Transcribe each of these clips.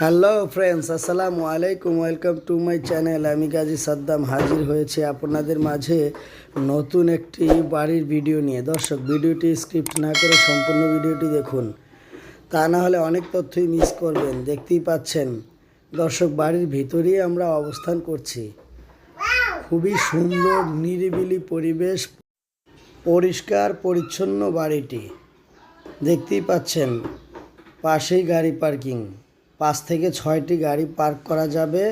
Hello friends আসসালামু আলাইকুম welcome to my channel আমি গাজী সাদ্দাম হাজির হয়েছে আপনাদের মাঝে নতুন একটি বাড়ির ভিডিও নিয়ে। দর্শক, ভিডিওটি স্ক্রিপ্ট না করে সম্পূর্ণ ভিডিওটি দেখুন। তা না হলে অনেক তথ্যই মিস করবেন। দেখতেই পাচ্ছেন। দর্শক, বাড়ির ভিতরেই আমরা অবস্থান করছি। খুবই সুন্দর, নিরিবিলি পরিবেশ, পরিষ্কার, পরিচ্ছন্ন বাড়িটি। দেখতেই পাচ্ছেন। পাশেই গাড়ি পার্কিং। পাঁচ থেকে ছয়টি গাড়ি পার্ক করা যাবে।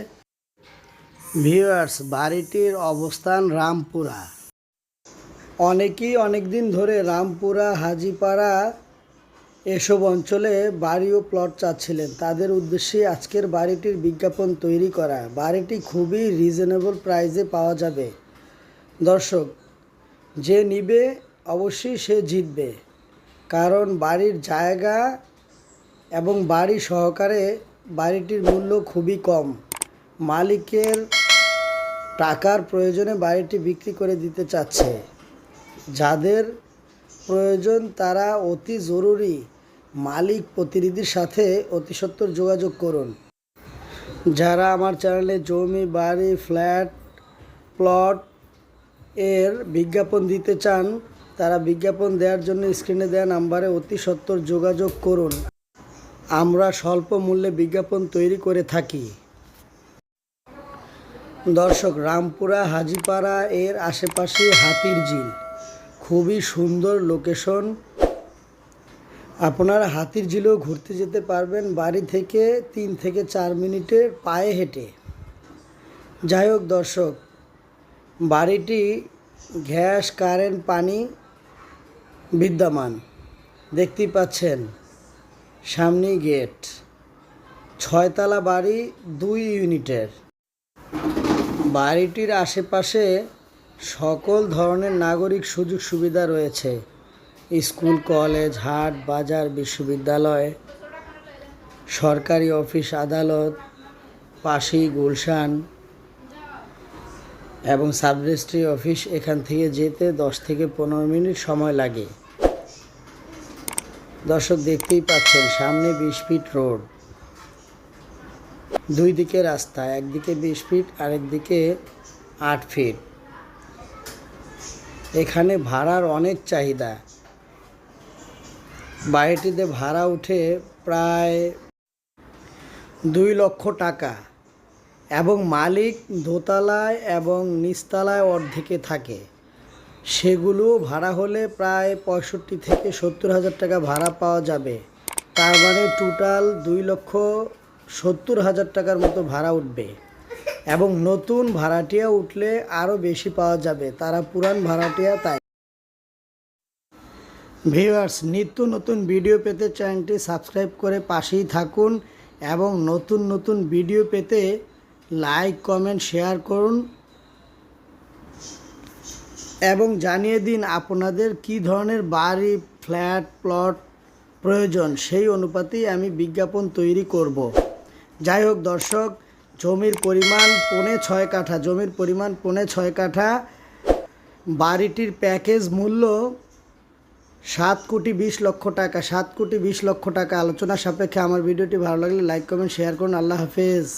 ভিউয়ার্স, বাড়িটির অবস্থান রামপুরা। অনেকেই অনেক দিন ধরে রামপুরা, হাজিপাড়া এসব অঞ্চলে বাড়ি ও প্লট চাচ্ছিলেন। তাদের উদ্দেশ্যে আজকের বাড়িটির বিজ্ঞাপন তৈরি করা। বাড়িটি খুবই রিজনেবল প্রাইসে পাওয়া যাবে। দর্শক, যে নিবে অবশ্যই সে জিতবে। কারণ বাড়ির জায়গা এবং বাড়ি সহকারে বাড়িটির মূল্য খুবই কম। মালিকের টাকার প্রয়োজনে বাড়িটি বিক্রি করে দিতে চাচ্ছে। যাদের প্রয়োজন তারা অতি জরুরি। মালিক প্রতিনিধির সাথে অতি যোগাযোগ করুন। যারা আমার চ্যানেলে জমি, বাড়ি, ফ্ল্যাট, প্লট এর বিজ্ঞাপন দিতে চান, তারা বিজ্ঞাপন দেওয়ার জন্য স্ক্রিনে দেওয়া নাম্বারে অতি সত্বর যোগাযোগ করুন। আমরা স্বল্প মূল্যে বিজ্ঞাপন তৈরি করে থাকি। দর্শক, রামপুরা, হাজিপাড়া এর আশেপাশে হাতির ঝিল। খুবই সুন্দর লোকেশন। আপনারা হাতির ঝিলেও ঘুরতে যেতে পারবেন বাড়ি থেকে তিন থেকে চার মিনিটের পায়ে হেঁটে। যাই হোক দর্শক, বাড়িটি গ্যাস, কারেন্ট, পানি বিদ্যমান। দেখতেই পাচ্ছেন। সামনেই গেট। ছয়তলা বাড়ি, দুই ইউনিটের। বাড়িটির আশেপাশে সকল ধরনের নাগরিক সুযোগ সুবিধা রয়েছে। স্কুল, কলেজ, হাট, বাজার, বিশ্ববিদ্যালয়, সরকারি অফিস, আদালত পাশেই গুলশান এবং সাবরেজিস্ট্রি অফিস। এখান থেকে যেতে দশ থেকে পনেরো মিনিট সময় লাগে। দর্শক দেখতেই পাচ্ছেন, সামনে বিশ ফিট রোড। দুই দিকে রাস্তা, একদিকে বিশ ফিট, আরেকদিকে আট ফিট। এখানে ভাড়ার অনেক চাহিদা। বাড়িটিতে ভাড়া উঠে প্রায় দুই লক্ষ টাকা এবং মালিক দোতলায় এবং নিচতলায় অর্ধেকে থাকে। সেগুলো ভাড়া হলে প্রায় পঁয়ষট্টি থেকে সত্তর হাজার টাকা ভাড়া পাওয়া যাবে। তার মানে টোটাল দুই লক্ষ সত্তর হাজার টাকার মতো ভাড়া উঠবে। এবং নতুন ভাড়াটিয়া উঠলে আরও বেশি পাওয়া যাবে। তারা পুরান ভাড়াটিয়া তাই। ভিউয়ার্স, নিত্য নতুন ভিডিও পেতে চ্যানেলটি সাবস্ক্রাইব করে পাশেই থাকুন এবং নতুন নতুন ভিডিও পেতে লাইক, কমেন্ট, শেয়ার করুন। এবং জানিয়ে দিন আপনাদের কি ধরনের বাড়ি, ফ্ল্যাট, প্লট প্রয়োজন, সেই অনুপাতেই আমি বিজ্ঞাপন তৈরি করব। যাই হোক দর্শক, জমির পরিমাণ পৌনে ছয় কাঠা, জমির পরিমাণ পৌনে ছয় কাঠা। বাড়িটির প্যাকেজ মূল্য সাত কোটি বিশ লক্ষ টাকা, সাত কোটি বিশ লক্ষ টাকা। আলোচনা সাপেক্ষে আমার ভিডিওটি ভালো লাগলে লাইক, কমেন্ট, শেয়ার করুন। আল্লাহ হাফেজ।